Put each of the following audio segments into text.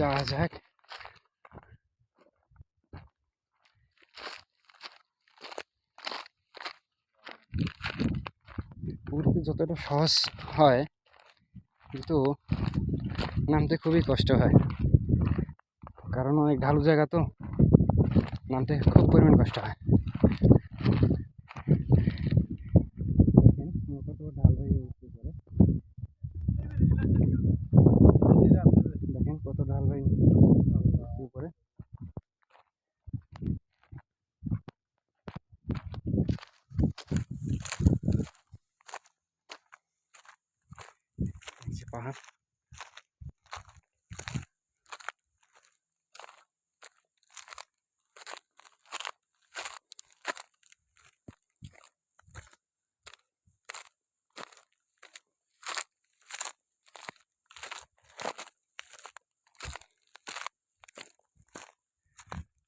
যাওয়া যাক। উঠতে যতটা সহজ হয়, কিন্তু নামতে খুবই কষ্ট হয়। কারণ অনেক ঢালু জায়গা তো, নামতে খুব পরিমাণ কষ্ট হয় দেখেন নৌকা তো ঢাল হয়ে উঠতে পারে দেখেন কত ঢাল ভাই উপরে এই যে পাহাড়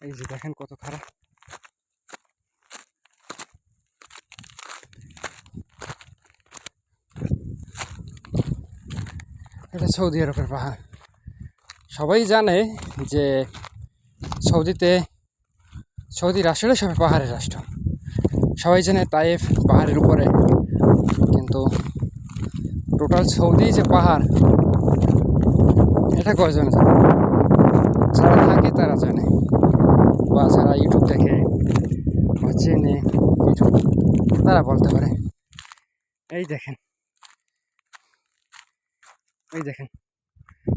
এই যে দেখেন কত খারাপ এটা সৌদি আরবের পাহাড়। সবাই জানে যে সৌদিতে সৌদি রাষ্ট্রটা সবাই পাহাড়ের রাষ্ট্র। সবাই জানে তাইফ পাহাড়ের উপরে। কিন্তু টোটাল সৌদি যে পাহাড়, এটা কয়জন জানে? যারা থাকে তারা জানে। বা যারা ইউটিউব দেখে বা চেনে, ইউটিউব, তারা বলতে পারে। এই দেখেন। এই দেখেন।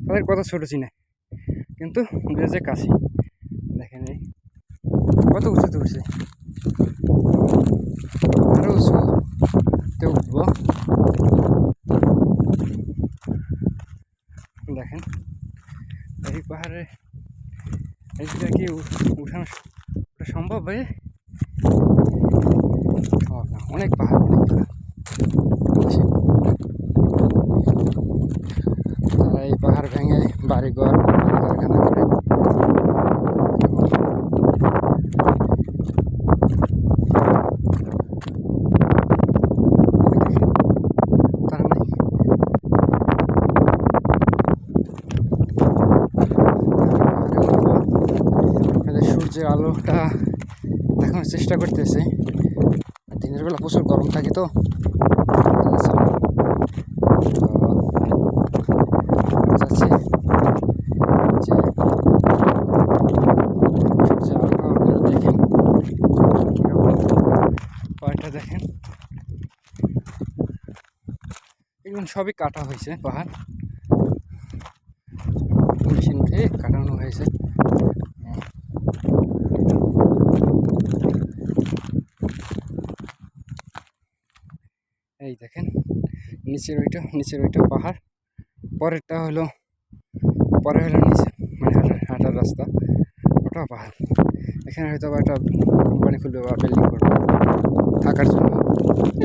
তাদের কত ছোট চিনে। কিন্তু যে কাছে দেখেন এই। কত উঁচুতে উঠছে? আরও উঁচুতে উঠবো। দেখেন। এই পাহাড়ে এইটা কি উঠানো সম্ভব ভাই? অনেক পাহাড় অনেক পাহাড় আসেন। তারা এই পাহাড় ভেঙে বাড়িঘর কারখানা করে। মানে সূর্যের আলোটা দেখানোর চেষ্টা করতেছে। দিনের বেলা প্রচুর গরম থাকে তো তার জন্য। তো চাচ্ছি যে সূর্যের আলোটা আপনারা দেখেন পাহাড়টা দেখেন। এগুলো সবই কাটা হয়েছে, পাহাড়। মেশিন কাটানো হয়েছে। এই দেখেন, নিচের ওইটা নিচের ওইটা পাহাড়। পরেরটা হলো, পরে হলো নিচে মানে হাঁটার রাস্তা। ওটাও পাহাড় এখানে হয়তো বা একটা কোম্পানি খুলবে বা বিল্ডিং করবে। থাকার জন্য।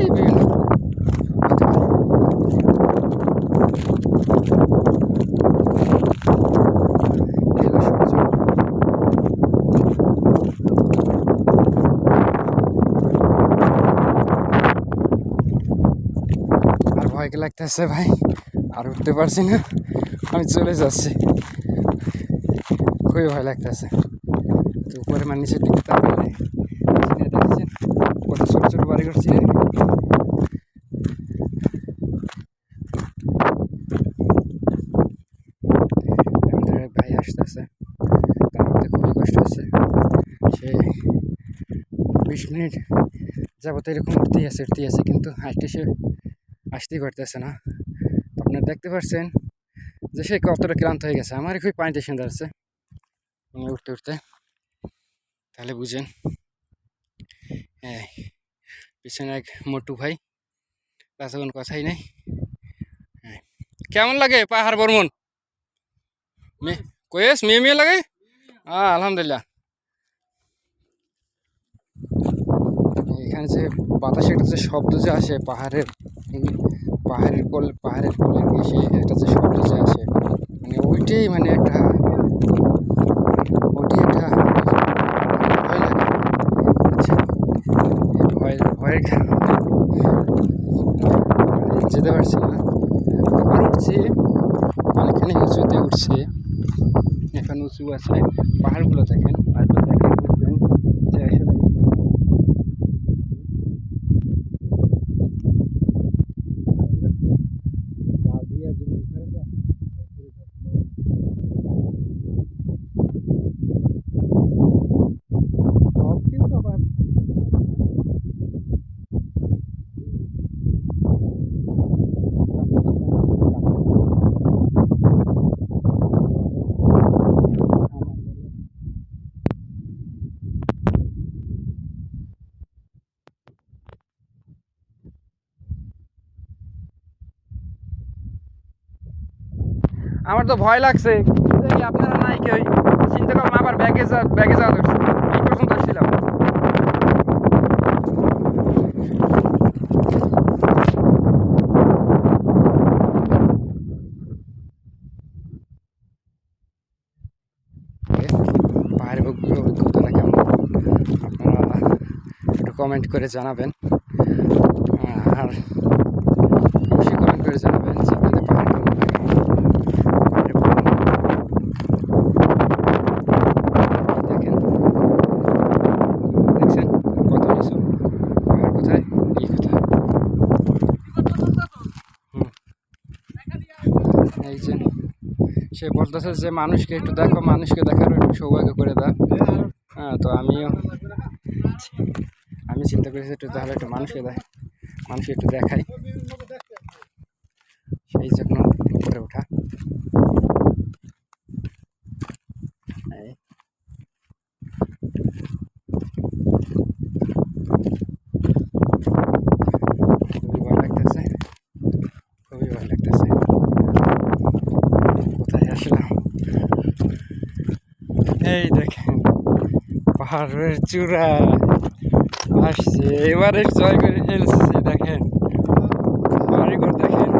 এই বিভিন্ন হতে পারে। এই হলো সূর্য আর ভয় লাগতেছে ভাই। আর উঠতে পারছি না। আমি চলে যাচ্ছি। খুবই ভয় লাগতেছে। তো উপরে মানে নিচের দিকে তাকালে দেখছেন? কত ছোট ছোট বাড়ি করছি ভাই আসতেছে। তার খুবই কষ্ট হচ্ছে। সে বিশ মিনিট যাবত এরকম উঠতেই আছে উঠতেই আছে, কিন্তু হাইটে সে আসতেই পারতেছে না। আপনারা দেখতে পাচ্ছেন যে সে কতটা ক্লান্ত হয়ে গেছে। আমার খুবই পানিতে সুন্দর আছে উঠতে উঠতে। তাহলে বুঝেন। হ্যাঁ পিছনে এক মোটু ভাই তার তো কোনো কথাই নেই। হ্যাঁ কেমন লাগে পাহাড় বর্মন কয়েস মেয়ে মেয়ে লাগে? হ্যাঁ আলহামদুলিল্লাহ। এখানে যে বাতাসে একটা যে শব্দ যে আসে পাহাড়ের পাহাড়ের কোল, পাহাড়ের কোলের ঘেসে একটা যে শব্দ যে আসে মানে ওইটাই মানে একটা ওইটাই একটা ভয় লাগে বুঝছেন? এই মানে যেতে পারছি না। আবার উঠছি। উঁচুতে উঠছি। উঁচু আছে। পাহাড়গুলো দেখেন পাহাড়গুলো দেখে বুঝবেন যে আসলে পা দিয়ে যদি উপরে যায়, তারপরে যখন সব কিন্তু আবার আমার তো ভয় লাগছে। আপনারা নাই কেউ চিন্তা করলাম আবার ব্যাগে যা ব্যাগে যাওয়া কেমন? আপনারা একটু কমেন্ট করে জানাবেন। আর অবশ্যই কমেন্ট করে জানাবেন যে আপনাদের পাহাড় কেমন লাগে পাহাড়ের ভ্রমণ। দেখেন দেখছেন কত নিচু পাহাড় কোথায় এই কোথায় হুম। এই যে সে বলতেছে যে, মানুষকে একটু দেখো, মানুষকে দেখার একটু সৌভাগ্য করে দাও। হ্যাঁ তো আমিও আমি চিন্তা করেছি একটু তাহলে একটু মানুষকে দেখ, মানুষকে একটু দেখাই। সেই জন্য উপরে ওঠা এই। খুবই ভয় লাগতেছে খুবই ভয় লাগতেছে কোথায় আসলাম এই দেখেন, পাহাড়ের চূড়া আসছে। এবারে জয় করে ফেলছে, দেখেন। বাড়িঘর দেখেন।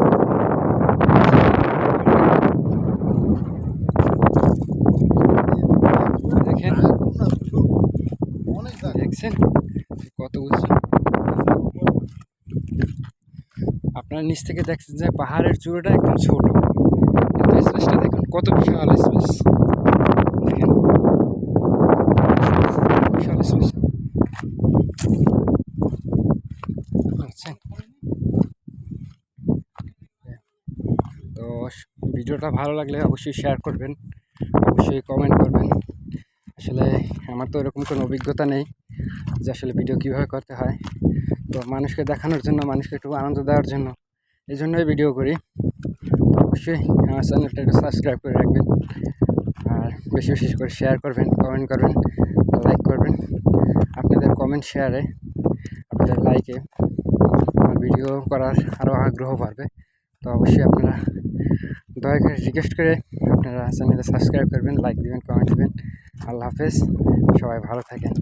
দেখেন। দেখছেন? কত উঁচু। আপনার নিচ থেকে দেখছেন যে পাহাড়ের চূড়াটা একদম ছোট। স্পেসটা দেখুন, কত বিশাল স্পেস দেখেন বিশাল স্পেস বুঝছেন তো ভিডিওটা ভালো লাগলে অবশ্যই শেয়ার করবেন, অবশ্যই কমেন্ট করবেন। আসলে আমার তো এরকম কোনো অভিজ্ঞতা নেই যে আসলে ভিডিও কীভাবে করতে হয়। তো মানুষকে দেখানোর জন্য, মানুষকে একটু আনন্দ দেওয়ার জন্য এই জন্যই ভিডিও করি। অবশ্যই আমার চ্যানেলটা একটু সাবস্ক্রাইব করে রাখবেন আর বেশি বেশি করে শেয়ার করবেন কমেন্ট করবেন লাইক করবেন। আপনাদের কমেন্ট শেয়ারে আপনাদের লাইকে ভিডিও করার আরও আগ্রহ বাড়বে। তো অবশ্যই আপনারা দয়া করে রিকোয়েস্ট করে আপনারা চ্যানেলে সাবস্ক্রাইব করবেন লাইক দিবেন কমেন্ট দিবেন। আল্লাহ হাফেজ, সবাই ভালো থাকেন।